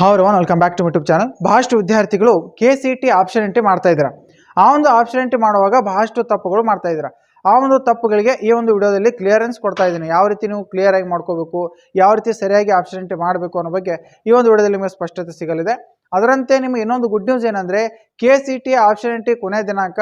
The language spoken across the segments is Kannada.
ಹೌದು one welcome back to YouTube channel ಬಹಳಷ್ಟು ವಿದ್ಯಾರ್ಥಿಗಳು K C T option entry ಮಾಡ್ತಾ ಇದ್ದಾರೆ? ಆ ಒಂದು ಆಪ್ಷನ್ ಎಂಟ್ರಿ ಮಾಡುವಾಗ ಬಹಳಷ್ಟು ತಪ್ಪುಗಳು ಮಾಡ್ತಾ ಇದ್ದಾರೆ? ಆ ಒಂದು ತಪ್ಪುಗಳಿಗೆ ಈ ಒಂದು ವಿಡಿಯೋದಲ್ಲಿ ಕ್ಲಿಯರೆನ್ಸ್ ಕೊಡ್ತಾ ಇದ್ದೀನಿ. ಯಾವ ರೀತಿ ನೀವು ಕ್ಲಿಯರ್ ಆಗಿ ಮಾಡ್ಕೋಬೇಕು, ಯಾವ ರೀತಿ ಸರಿಯಾಗಿ ಆಪ್ಷನ್ ಎಂಟ್ರಿ ಮಾಡಬೇಕು ಅನ್ನೋ ಬಗ್ಗೆ ಈ ಒಂದು ವಿಡಿಯೋದಲ್ಲಿ ನಿಮಗೆ ಸ್ಪಷ್ಟತೆ ಸಿಗಲಿದೆ. ಅದರಂತೆ ನಿಮಗೆ ಇನ್ನೊಂದು ಗುಡ್ ನ್ಯೂಸ್ ಏನಂದರೆ K C T option entry ಕೊನೆ ದಿನಾಂಕ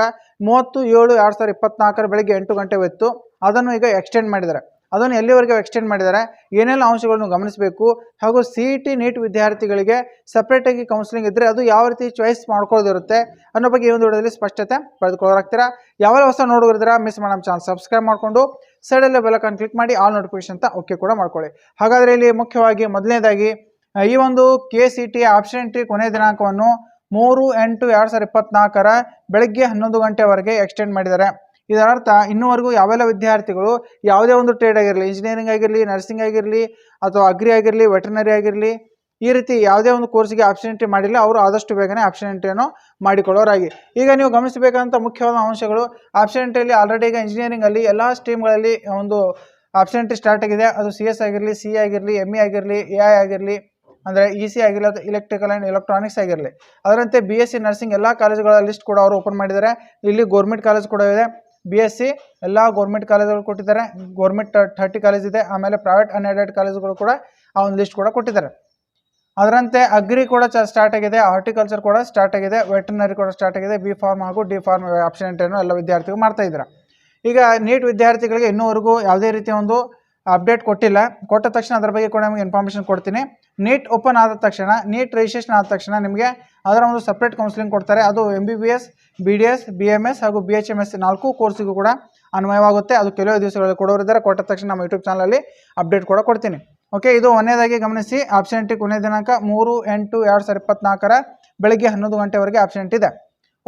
ಮೂವತ್ತು ಏಳು ಎರಡು ಸಾವಿರದ ಇಪ್ಪತ್ನಾಲ್ಕರ ಬೆಳಗ್ಗೆ ಎಂಟು ಗಂಟೆ ಹೊತ್ತು ಅದನ್ನು ಈಗ ಎಕ್ಸ್ಟೆಂಡ್ ಮಾಡಿದ್ದಾರೆ. ಅದನ್ನು ಎಲ್ಲಿವರೆಗೆ ಎಕ್ಸ್ಟೆಂಡ್ ಮಾಡಿದ್ದಾರೆ, ಏನೆಲ್ಲ ಅಂಶಗಳನ್ನು ಗಮನಿಸಬೇಕು, ಹಾಗೂ ಸಿ ಇ ಟಿ ನೀಟ್ ವಿದ್ಯಾರ್ಥಿಗಳಿಗೆ ಸಪ್ರೇಟಾಗಿ ಕೌನ್ಸಿಲಿಂಗ್ ಇದ್ದರೆ ಅದು ಯಾವ ರೀತಿ ಚಾಯ್ಸ್ ಮಾಡ್ಕೊಳ್ಳೋದಿರುತ್ತೆ ಅನ್ನೋ ಬಗ್ಗೆ ಈ ಒಂದು ವಿಡಿಯೋದಲ್ಲಿ ಸ್ಪಷ್ಟತೆ ಪಡೆದುಕೊಳ್ಳೋರಾಗ್ತೀರಾ? ಯಾವೆಲ್ಲ ಹೊಸ ನೋಡುಗರಿದ್ದೀರಾ ಮಿಸ್ ಮಾಡೋ ಚಾನಲ್ ಸಬ್ಸ್ಕ್ರೈಬ್ ಮಾಡಿಕೊಂಡು ಸೈಡಲ್ಲೇ ಬೆಲಕನ್ನು ಕ್ಲಿಕ್ ಮಾಡಿ ಆಲ್ ನೋಟಿಫಿಕೇಶನ್ ಅಂತ ಓಕೆ ಕೂಡ ಮಾಡ್ಕೊಳ್ಳಿ. ಹಾಗಾದರೆ ಇಲ್ಲಿ ಮುಖ್ಯವಾಗಿ ಮೊದಲನೇದಾಗಿ ಈ ಒಂದು K C T option entry ಕೊನೆ ದಿನಾಂಕವನ್ನು ಮೂರು ಎಂಟು ಎರಡು ಸಾವಿರದ ಇಪ್ಪತ್ತ್ನಾಲ್ಕರ ಬೆಳಗ್ಗೆ ಹನ್ನೊಂದು ಗಂಟೆವರೆಗೆ ಎಕ್ಸ್ಟೆಂಡ್ ಮಾಡಿದ್ದಾರೆ. ಇದರ ಅರ್ಥ ಇನ್ನೂವರೆಗೂ ಯಾವೆಲ್ಲ ವಿದ್ಯಾರ್ಥಿಗಳು ಯಾವುದೇ ಒಂದು ಟ್ರೇಡ್ ಆಗಿರಲಿ ಇಂಜಿನಿಯರಿಂಗ್ ಆಗಿರಲಿ ನರ್ಸಿಂಗ್ ಆಗಿರಲಿ ಅಥವಾ ಅಗ್ರಿ ಆಗಿರಲಿ ವೆಟರ್ನರಿ ಆಗಿರಲಿ, ಈ ರೀತಿ ಯಾವುದೇ ಒಂದು ಕೋರ್ಸ್ಗೆ ಆಪ್ಷನಿಟಿ ಮಾಡಿಲ್ಲ, ಅವರು ಆದಷ್ಟು ಬೇಗನೆ ಆಪ್ಷನಿಟಿಯನ್ನು ಮಾಡಿಕೊಳ್ಳೋರಾಗಿ. ಈಗ ನೀವು ಗಮನಿಸಬೇಕಂತ ಮುಖ್ಯವಾದ ಅಂಶಗಳು ಆಪ್ಷನಿಟಿಯಲ್ಲಿ ಆಲ್ರೆಡಿ ಈಗ ಇಂಜಿನಿಯರಿಂಗಲ್ಲಿ ಎಲ್ಲ ಸ್ಟ್ರೀಮ್ಗಳಲ್ಲಿ ಒಂದು ಆಪ್ಷನಿಟಿ ಸ್ಟಾರ್ಟ್ ಆಗಿದೆ. ಅದು ಸಿ ಎಸ್ ಆಗಿರಲಿ ಸಿ ಆಗಿರಲಿ ಎಂ ಇ ಆಗಿರಲಿ ಎ ಐ ಆಗಿರಲಿ, ಅಂದರೆ ಇ ಸಿ ಆಗಿರಲಿ ಅಥವಾ ಇಲೆಕ್ಟ್ರಿಕಲ್ ಆ್ಯಂಡ್ ಎಲೆಕ್ಟ್ರಾನಿಕ್ಸ್ ಆಗಿರಲಿ. ಅದರಂತೆ ಬಿ ಎಸ್ ಸಿ ನರ್ಸಿಂಗ್ ಎಲ್ಲ ಕಾಲೇಜುಗಳ ಲಿಸ್ಟ್ ಕೂಡ ಅವರು ಓಪನ್ ಮಾಡಿದ್ದಾರೆ. ಇಲ್ಲಿ ಗೌರ್ಮೆಂಟ್ ಕಾಲೇಜ್ ಕೂಡ ಇದೆ. ಬಿ ಎಸ್ ಸಿ ಎಲ್ಲ ಗೌರ್ಮೆಂಟ್ ಕಾಲೇಜುಗಳು ಕೊಟ್ಟಿದ್ದಾರೆ. ಗೌರ್ಮೆಂಟ್ ಥರ್ಟಿ ಕಾಲೇಜ್ ಇದೆ. ಆಮೇಲೆ ಪ್ರೈವೇಟ್ ಅನ್ಎಡೆಡ್ ಕಾಲೇಜುಗಳು ಕೂಡ ಆ ಒಂದು ಲಿಸ್ಟ್ ಕೂಡ ಕೊಟ್ಟಿದ್ದಾರೆ. ಅದರಂತೆ ಅಗ್ರಿ ಕೂಡ ಚ ಸ್ಟಾರ್ಟ್ ಆಗಿದೆ. ಹಾರ್ಟಿಕಲ್ಚರ್ ಕೂಡ ಸ್ಟಾರ್ಟ್ ಆಗಿದೆ. ವೆಟರ್ನರಿ ಕೂಡ ಸ್ಟಾರ್ಟ್ ಆಗಿದೆ. ಬಿ ಫಾರ್ಮ್ ಹಾಗೂ ಡಿ ಫಾರ್ಮ್ ಆಪ್ಷನ್ ಎಂಟ್ರಿಯನ್ನು ಎಲ್ಲ ವಿದ್ಯಾರ್ಥಿಗಳು ಮಾಡ್ತಾ ಇದ್ದಾರೆ. ಈಗ ನೀಟ್ ವಿದ್ಯಾರ್ಥಿಗಳಿಗೆ ಇನ್ನೂವರೆಗೂ ಯಾವುದೇ ರೀತಿಯ ಒಂದು ಅಪ್ಡೇಟ್ ಕೊಟ್ಟಿಲ್ಲ. ಕೊಟ್ಟ ತಕ್ಷಣ ಅದರ ಬಗ್ಗೆ ಕೂಡ ನಿಮಗೆ ಇನ್ಫಾರ್ಮೇಷನ್ ಕೊಡ್ತೀನಿ. ನೀಟ್ ಓಪನ್ ಆದ ತಕ್ಷಣ ನೀಟ್ ರಿಜಿಸ್ಟ್ರೇಷನ್ ಆದ ತಕ್ಷಣ ನಿಮಗೆ ಅದರ ಒಂದು ಸಪ್ರೇಟ್ ಕೌನ್ಸಿಲಿಂಗ್ ಕೊಡ್ತಾರೆ. ಅದು M B B S B D S B M S ಹಾಗೂ ಬಿ ಎಚ್ ಎಂ ಎಸ್ ನಾಲ್ಕು ಕೋರ್ಸಿಗೂ ಕೂಡ ಅನ್ವಯವಾಗುತ್ತೆ. ಅದು ಕೆಲವೇ ದಿವಸಗಳಲ್ಲಿ ಕೊಡೋರಿದ್ದಾರೆ. ಕೊಟ್ಟ ತಕ್ಷಣ ನಮ್ಮ ಯೂಟ್ಯೂಬ್ ಚಾನಲಲ್ಲಿ ಅಪ್ಡೇಟ್ ಕೂಡ ಕೊಡ್ತೀನಿ. ಓಕೆ ಇದು ಒಂದನೇದಾಗಿ ಗಮನಿಸಿ. ಎಂಟ್ರಿ ಕೊನೆಯ ದಿನಾಂಕ ಮೂರು, ಎಂಟು, ಎರಡು ಸಾವಿರದ ಇಪ್ಪತ್ನಾಲ್ಕರ ಬೆಳಗ್ಗೆ ಹನ್ನೊಂದು ಗಂಟೆವರೆಗೆ ಎಂಟ್ ಇದೆ.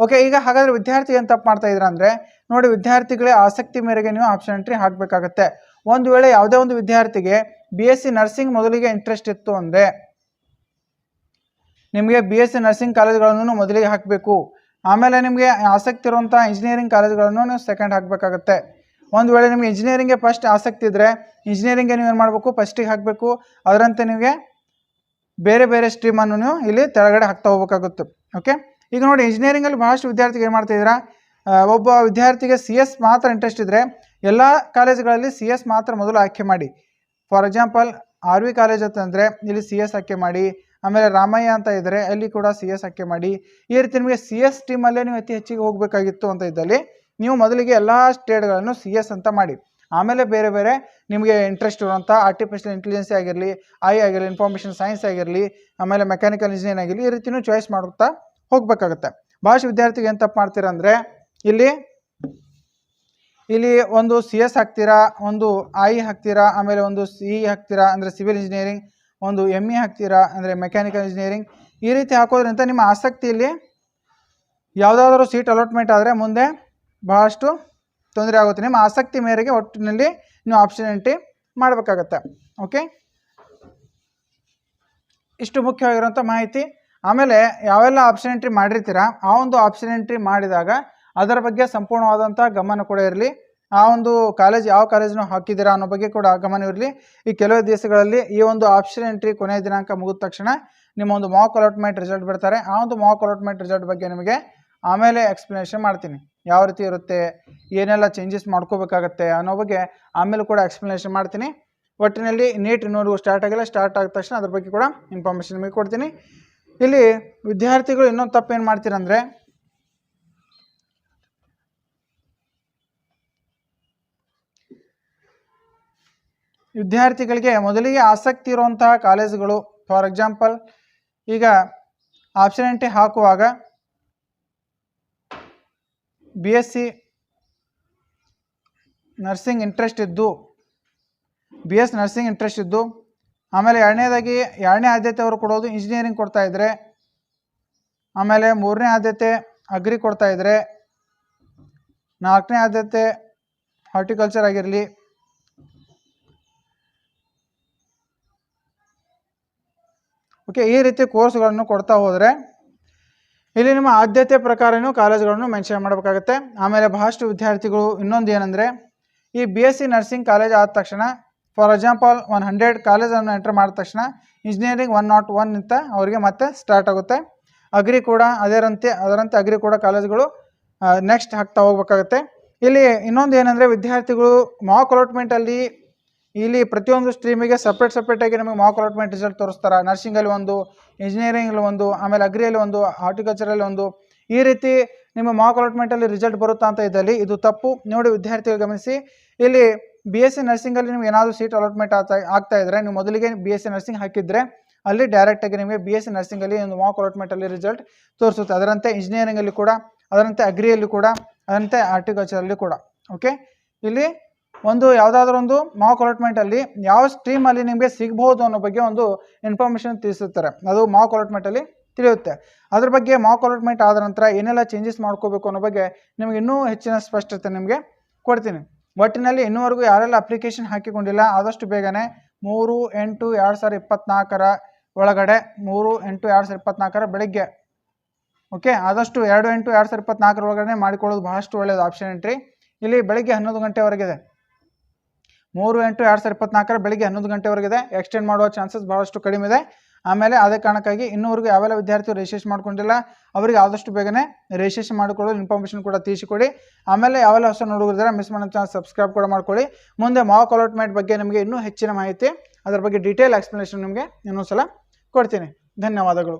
ಓಕೆ ಈಗ ಹಾಗಾದರೆ ವಿದ್ಯಾರ್ಥಿ ಏನು ತಪ್ಪು ಮಾಡ್ತಾ ಇದ್ದೀರಾ ಅಂದರೆ, ನೋಡಿ ವಿದ್ಯಾರ್ಥಿಗಳೇ ಆಸಕ್ತಿ ಮೇರೆಗೆ ನೀವು ಎಂಟ್ರಿ ಹಾಕಬೇಕಾಗತ್ತೆ. ಒಂದು ವೇಳೆ ಯಾವುದೇ ಒಂದು ವಿದ್ಯಾರ್ಥಿಗೆ ಬಿ ಎಸ್ ಸಿ ನರ್ಸಿಂಗ್ ಮೊದಲಿಗೆ ಇಂಟ್ರೆಸ್ಟ್ ಇತ್ತು ಅಂದರೆ ನಿಮಗೆ ಬಿ ಎಸ್ ಸಿ ನರ್ಸಿಂಗ್ ಕಾಲೇಜ್ಗಳನ್ನು ಮೊದಲಿಗೆ ಹಾಕಬೇಕು. ಆಮೇಲೆ ನಿಮಗೆ ಆಸಕ್ತಿ ಇರುವಂಥ ಇಂಜಿನಿಯರಿಂಗ್ ಕಾಲೇಜುಗಳನ್ನು ನೀವು ಸೆಕೆಂಡ್ ಹಾಕಬೇಕಾಗತ್ತೆ. ಒಂದು ವೇಳೆ ನಿಮಗೆ ಇಂಜಿನಿಯರಿಂಗ್ಗೆ ಫಸ್ಟ್ ಆಸಕ್ತಿ ಇದ್ದರೆ ಇಂಜಿನಿಯರಿಂಗ್ಗೆ ನೀವು ಏನು ಮಾಡಬೇಕು? ಫಸ್ಟಿಗೆ ಹಾಕಬೇಕು. ಅದರಂತೆ ನಿಮಗೆ ಬೇರೆ ಬೇರೆ ಸ್ಟ್ರೀಮನ್ನು ನೀವು ಇಲ್ಲಿ ತೆಳಗಡೆ ಹಾಕ್ತಾ ಹೋಗ್ಬೇಕಾಗುತ್ತೆ. ಓಕೆ ಈಗ ನೋಡಿ ಇಂಜಿನಿಯರಿಂಗಲ್ಲಿ ಭಾಳಷ್ಟು ವಿದ್ಯಾರ್ಥಿಗಳು ಏನು ಮಾಡ್ತಿದ್ದೀರಾ ಒಬ್ಬ ವಿದ್ಯಾರ್ಥಿಗೆ ಸಿ ಎಸ್ ಮಾತ್ರ ಇಂಟ್ರೆಸ್ಟ್ ಇದ್ದರೆ ಎಲ್ಲ ಕಾಲೇಜುಗಳಲ್ಲಿ ಸಿ ಎಸ್ ಮಾತ್ರ ಮೊದಲು ಆಯ್ಕೆ ಮಾಡಿ. For example R V college ಅಂತಂದರೆ ಇಲ್ಲಿ ಸಿ ಎಸ್ ಆಯ್ಕೆ ಮಾಡಿ. ಆಮೇಲೆ ರಾಮಯ್ಯ ಅಂತ ಇದ್ದರೆ ಅಲ್ಲಿ ಕೂಡ ಸಿ ಎಸ್ ಆಯ್ಕೆ ಮಾಡಿ. ಈ ರೀತಿ ನಿಮಗೆ ಸಿ ಎಸ್ ಟೀಮಲ್ಲೇ ನೀವು ಅತಿ ಹೆಚ್ಚಿಗೆ ಹೋಗಬೇಕಾಗಿತ್ತು ಅಂತ ಇದ್ದಲ್ಲಿ, ನೀವು ಮೊದಲಿಗೆ ಎಲ್ಲ ಸ್ಟೇಟ್ಗಳನ್ನು ಸಿ ಎಸ್ ಅಂತ ಮಾಡಿ. ಆಮೇಲೆ ಬೇರೆ ಬೇರೆ ನಿಮಗೆ ಇಂಟ್ರೆಸ್ಟ್ ಇರುವಂಥ ಆರ್ಟಿಫಿಷಿಯಲ್ ಇಂಟೆಲಿಜೆನ್ಸ್ ಆಗಿರಲಿ ಐ ಆಗಿರಲಿ ಇನ್ಫಾರ್ಮೇಷನ್ ಸೈನ್ಸ್ ಆಗಿರಲಿ, ಆಮೇಲೆ ಮೆಕ್ಯಾನಿಕಲ್ ಇಂಜಿನಿಯರಿಂಗ್ ಆಗಿರಲಿ, ಈ ರೀತಿಯೂ ಚಾಯ್ಸ್ ಮಾಡುತ್ತಾ ಹೋಗಬೇಕಾಗುತ್ತೆ. ಭಾಷೆ ವಿದ್ಯಾರ್ಥಿಗೆ ಏನು ತಪ್ಪು ಮಾಡ್ತೀರಾ ಅಂದರೆ, ಇಲ್ಲಿ ಇಲ್ಲಿ ಒಂದು ಸಿ ಎಸ್ ಹಾಕ್ತೀರಾ, ಒಂದು ಐ ಹಾಕ್ತೀರಾ, ಆಮೇಲೆ ಒಂದು ಸಿ ಹಾಕ್ತೀರಾ ಅಂದರೆ ಸಿವಿಲ್ ಇಂಜಿನಿಯರಿಂಗ್ ಒಂದು ಎಂ ಇ ಹಾಕ್ತೀರಾ? ಅಂದರೆ ಮೆಕ್ಯಾನಿಕಲ್ ಇಂಜಿನಿಯರಿಂಗ್ ಈ ರೀತಿ ಹಾಕೋದ್ರಿಂದ ನಿಮ್ಮ ಆಸಕ್ತಿಯಲ್ಲಿ ಯಾವುದಾದ್ರೂ ಸೀಟ್ ಅಲಾಟ್ಮೆಂಟ್ ಆದರೆ ಮುಂದೆ ಬಹಳಷ್ಟು ತೊಂದರೆ ಆಗುತ್ತೆ. ನಿಮ್ಮ ಆಸಕ್ತಿ ಮೇರೆಗೆ ಒಟ್ಟಿನಲ್ಲಿ ನೀವು ಆಪ್ಷನ್ ಎಂಟ್ರಿ ಮಾಡಬೇಕಾಗತ್ತೆ. ಓಕೆ ಇಷ್ಟು ಮುಖ್ಯವಾಗಿರುವಂಥ ಮಾಹಿತಿ. ಆಮೇಲೆ ಯಾವೆಲ್ಲ ಆಪ್ಷನ್ ಎಂಟ್ರಿ ಮಾಡಿರ್ತೀರಾ? ಆ ಒಂದು ಆಪ್ಷನ್ ಎಂಟ್ರಿ ಮಾಡಿದಾಗ ಅದರ ಬಗ್ಗೆ ಸಂಪೂರ್ಣವಾದಂಥ ಗಮನ ಕೂಡ ಇರಲಿ. ಆ ಒಂದು ಕಾಲೇಜ್ ಯಾವ ಕಾಲೇಜನ್ನು ಹಾಕಿದ್ದೀರಾ ಅನ್ನೋ ಬಗ್ಗೆ ಕೂಡ ಗಮನ ಇರಲಿ. ಈ ಕೆಲವು ದಿವಸಗಳಲ್ಲಿ ಈ ಒಂದು ಆಪ್ಷನ್ ಎಂಟ್ರಿ ಕೊನೆಯ ದಿನಾಂಕ ಮುಗಿದ ತಕ್ಷಣ ನಿಮ್ಮ ಒಂದು ಮಾಕ್ ಅಲಾಟ್ಮೆಂಟ್ ರಿಸಲ್ಟ್ ಬಿಡ್ತಾರೆ. ಆ ಒಂದು ಮಾಕ್ ಅಲಾಟ್ಮೆಂಟ್ ರಿಸಲ್ಟ್ ಬಗ್ಗೆ ನಿಮಗೆ ಆಮೇಲೆ ಎಕ್ಸ್ಪ್ಲನೇಷನ್ ಮಾಡ್ತೀನಿ. ಯಾವ ರೀತಿ ಇರುತ್ತೆ, ಏನೆಲ್ಲ ಚೇಂಜಸ್ ಮಾಡ್ಕೋಬೇಕಾಗತ್ತೆ ಅನ್ನೋ ಬಗ್ಗೆ ಆಮೇಲೆ ಕೂಡ ಎಕ್ಸ್ಪ್ಲನೇಷನ್ ಮಾಡ್ತೀನಿ. ಒಟ್ಟಿನಲ್ಲಿ ನೀಟ್ ಇನ್ನೂರು ಸ್ಟಾರ್ಟ್ ಆಗಿಲ್ಲ. ಸ್ಟಾರ್ಟ್ ಆದ ತಕ್ಷಣ ಅದ್ರ ಬಗ್ಗೆ ಕೂಡ ಇನ್ಫಾರ್ಮೇಷನ್ ನಿಮಗೆ ಕೊಡ್ತೀನಿ. ಇಲ್ಲಿ ವಿದ್ಯಾರ್ಥಿಗಳು ಇನ್ನೊಂದು ತಪ್ಪು ಏನು ಮಾಡ್ತೀರಂದರೆ ವಿದ್ಯಾರ್ಥಿಗಳಿಗೆ ಮೊದಲಿಗೆ ಆಸಕ್ತಿ ಇರುವಂತಹ ಕಾಲೇಜುಗಳು ಫಾರ್ ಎಕ್ಸಾಂಪಲ್ ಈಗ ಆಪ್ಷನ್ ಎಂಟಿ ಹಾಕುವಾಗ B S C nursing interest ಇದ್ದು ಬಿ ಎಸ್ ನರ್ಸಿಂಗ್ ಇಂಟ್ರೆಸ್ಟ್ ಇದ್ದು, ಆಮೇಲೆ ಎರಡನೇದಾಗಿ ಎರಡನೇ ಆದ್ಯತೆ ಅವರು ಕೊಡೋದು ಇಂಜಿನಿಯರಿಂಗ್ ಕೊಡ್ತಾ ಇದ್ದರೆ ಆಮೇಲೆ ಮೂರನೇ ಆದ್ಯತೆ ಅಗ್ರಿ ಕೊಡ್ತಾ ಇದ್ದರೆ ನಾಲ್ಕನೇ ಆದ್ಯತೆ ಹಾರ್ಟಿಕಲ್ಚರ್ ಆಗಿರಲಿ ಓಕೆ ಈ ರೀತಿ ಕೋರ್ಸ್ಗಳನ್ನು ಕೊಡ್ತಾ ಹೋದರೆ ಇಲ್ಲಿ ನಿಮ್ಮ ಆದ್ಯತೆ ಪ್ರಕಾರನೂ ಕಾಲೇಜ್ಗಳನ್ನು ಮೆನ್ಷನ್ ಮಾಡಬೇಕಾಗುತ್ತೆ. ಆಮೇಲೆ ಬಹಳಷ್ಟು ವಿದ್ಯಾರ್ಥಿಗಳು ಇನ್ನೊಂದು ಏನಂದರೆ, ಈ B S C nursing college ಆದ ತಕ್ಷಣ ಫಾರ್ ಎಕ್ಸಾಂಪಲ್ ಒನ್ ಹಂಡ್ರೆಡ್ ಕಾಲೇಜನ್ನು ಎಂಟರ್ ಮಾಡಿದ ತಕ್ಷಣ ಇಂಜಿನಿಯರಿಂಗ್ ಒನ್ ನಾಟ್ ಒನ್ ಅಂತ ಅವರಿಗೆ ಮತ್ತೆ ಸ್ಟಾರ್ಟ್ ಆಗುತ್ತೆ. ಅಗ್ರಿ ಕೂಡ ಅದರಂತೆ ಅದರಂತೆ ಅಗ್ರಿ ಕೂಡ ಕಾಲೇಜುಗಳು ನೆಕ್ಸ್ಟ್ ಹಾಕ್ತಾ ಹೋಗ್ಬೇಕಾಗತ್ತೆ. ಇಲ್ಲಿ ಇನ್ನೊಂದು ಏನಂದರೆ, ವಿದ್ಯಾರ್ಥಿಗಳು ಮಾಕ್ ಅಲಾಟ್ಮೆಂಟಲ್ಲಿ ಇಲ್ಲಿ ಪ್ರತಿಯೊಂದು ಸ್ಟ್ರೀಮಿಗೆ ಸಪ್ರೇಟ್ ಸಪ್ರೇಟಾಗಿ ನಮಗೆ ಮಾಕ್ ಅಲಾಟ್ಮೆಂಟ್ ರಿಸಲ್ಟ್ ತೋರಿಸ್ತಾರೆ. ನರ್ಸಿಂಗಲ್ಲಿ ಒಂದು ಇಂಜಿನಿಯರಿಂಗಲ್ಲಿ ಒಂದು, ಆಮೇಲೆ ಅಗ್ರಿಯಲ್ಲಿ ಒಂದು ಹಾರ್ಟಿಕಲ್ಚರಲ್ಲಿ ಒಂದು. ಈ ರೀತಿ ನಿಮ್ಮ ಮಾಕ್ ಅಲಾಟ್ಮೆಂಟಲ್ಲಿ ರಿಸಲ್ಟ್ ಬರುತ್ತಾ ಅಂತ ಇದ್ದಲ್ಲಿ ಇದು ತಪ್ಪು. ನೋಡಿ ವಿದ್ಯಾರ್ಥಿಗಳು ಗಮನಿಸಿ. ಇಲ್ಲಿ ಬಿ ಎಸ್ ಸಿ ನರ್ಸಿಂಗಲ್ಲಿ ನಿಮ್ಗೆ ಏನಾದರೂ ಸೀಟ್ ಅಲಾಟ್ಮೆಂಟ್ ಆಗ್ತಾ ಆಗ್ತಾ ಇದ್ದರೆ ನೀವು ಮೊದಲಿಗೆ ಬಿ ಎಸ್ ಸಿ ನರ್ಸಿಂಗ್ ಹಾಕಿದ್ರೆ ಅಲ್ಲಿ ಡೈರೆಕ್ಟಾಗಿ ನಿಮಗೆ ಬಿ ಎಸ್ ಸಿ ನರ್ಸಿಂಗಲ್ಲಿ ಒಂದು ಮಾಕ್ ಅಲಾಟ್ಮೆಂಟಲ್ಲಿ ರಿಸಲ್ಟ್ ತೋರಿಸುತ್ತೆ. ಅದರಂತೆ ಇಂಜಿನಿಯರಿಂಗಲ್ಲಿ ಕೂಡ, ಅದರಂತೆ ಅಗ್ರಿಯಲ್ಲಿ ಕೂಡ, ಅದರಂತೆ ಆರ್ಟಿಕಲ್ಚರಲ್ಲಿ ಕೂಡ. ಓಕೆ ಇಲ್ಲಿ ಒಂದು ಯಾವುದಾದ್ರೂ ಒಂದು ಮಾಕ್ ಅಲಾಟ್ಮೆಂಟಲ್ಲಿ ಯಾವ ಸ್ಟ್ರೀಮಲ್ಲಿ ನಿಮಗೆ ಸಿಗ್ಬೋದು ಅನ್ನೋ ಬಗ್ಗೆ ಒಂದು ಇನ್ಫಾರ್ಮೇಷನ್ ತಿಳಿಸುತ್ತಾರೆ. ಅದು ಮಾಕ್ ಅಲಾಟ್ಮೆಂಟಲ್ಲಿ ತಿಳಿಯುತ್ತೆ. ಅದ್ರ ಬಗ್ಗೆ ಮಾಕ್ ಅಲಾಟ್ಮೆಂಟ್ ಆದ ನಂತರ ಏನೆಲ್ಲ ಚೇಂಜಸ್ ಮಾಡ್ಕೋಬೇಕು ಅನ್ನೋ ಬಗ್ಗೆ ನಿಮಗೆ ಇನ್ನೂ ಹೆಚ್ಚಿನ ಸ್ಪಷ್ಟತೆ ನಿಮಗೆ ಕೊಡ್ತೀನಿ. ಒಟ್ಟಿನಲ್ಲಿ ಇನ್ನೂವರೆಗೂ ಯಾರೆಲ್ಲ ಅಪ್ಲಿಕೇಶನ್ ಹಾಕಿಕೊಂಡಿಲ್ಲ, ಆದಷ್ಟು ಬೇಗನೆ ಮೂರು, ಎಂಟು, ಎರಡು ಸಾವಿರದ ಇಪ್ಪತ್ನಾಲ್ಕರ ಒಳಗಡೆ ಮೂರು, ಎಂಟು, ಎರಡು ಸಾವಿರದ ಇಪ್ಪತ್ನಾಲ್ಕರ ಬೆಳಿಗ್ಗೆ ಓಕೆ ಆದಷ್ಟು ಎರಡು, ಎಂಟು, ಎರಡು ಸಾವಿರದ ಇಪ್ಪತ್ನಾಲ್ಕರ ಒಳಗಡೆ ಮಾಡಿಕೊಳ್ಳೋದು ಬಹಳಷ್ಟು ಒಳ್ಳೆಯದು ಆಪ್ಷನ್ ಎಂಟ್ರಿ ಇಲ್ಲಿ ಬೆಳಿಗ್ಗೆ ಹನ್ನೊಂದು ಗಂಟೆವರೆಗಿದೆ. ಮೂರು ಎಂಟು ಎರಡು ಸಾವಿರದ ಇಪ್ಪತ್ನಾಲ್ಕರ ಬೆಳಗ್ಗೆ ಹನ್ನೊಂದು ಗಂಟೆವರೆಗಿದೆ. ಎಕ್ಸ್ಟೆಂಡ್ ಮಾಡುವ ಚಾನ್ಸಸ್ ಭಾಳಷ್ಟು ಕಡಿಮೆ ಇದೆ ಆಮೇಲೆ ಅದೇ ಕಾರಣಕ್ಕಾಗಿ ಇನ್ನೂವರೆಗೂ ಯಾವೆಲ್ಲ ವಿದ್ಯಾರ್ಥಿಗಳು ರಿಜಿಸ್ಟ್ರೇಷನ್ ಮಾಡ್ಕೊಂಡಿಲ್ಲ, ಅವರಿಗೆ ಆದಷ್ಟು ಬೇಗನೆ ರಿಜಿಸ್ಟ್ರೇಷನ್ ಮಾಡಿಕೊಳ್ಳಲು ಇನ್ಫಾರ್ಮೇಷನ್ ಕೂಡ ತಿಳಿಸಿಕೊಡಿ. ಆಮೇಲೆ ಯಾವೆಲ್ಲ ಹೊಸ ನೋಡುಗರಿದ್ದಾರೆ ಮಿಸ್ ಮಾಡೋ ಚಾನ್ಸ್ ಸಬ್ಸ್ಕ್ರೈಬ್ ಕೂಡ ಮಾಡ್ಕೊಳ್ಳಿ. ಮುಂದೆ ಮಾಕ್ ಅಲಾಟ್ಮೆಂಟ್ ಬಗ್ಗೆ ನಿಮಗೆ ಇನ್ನೂ ಹೆಚ್ಚಿನ ಮಾಹಿತಿ, ಅದರ ಬಗ್ಗೆ ಡೀಟೇಲ್ ಎಕ್ಸ್ಪ್ಲನೇಷನ್ ನಿಮಗೆ ಇನ್ನೊಂದು ಸಲ ಕೊಡ್ತೀನಿ. ಧನ್ಯವಾದಗಳು.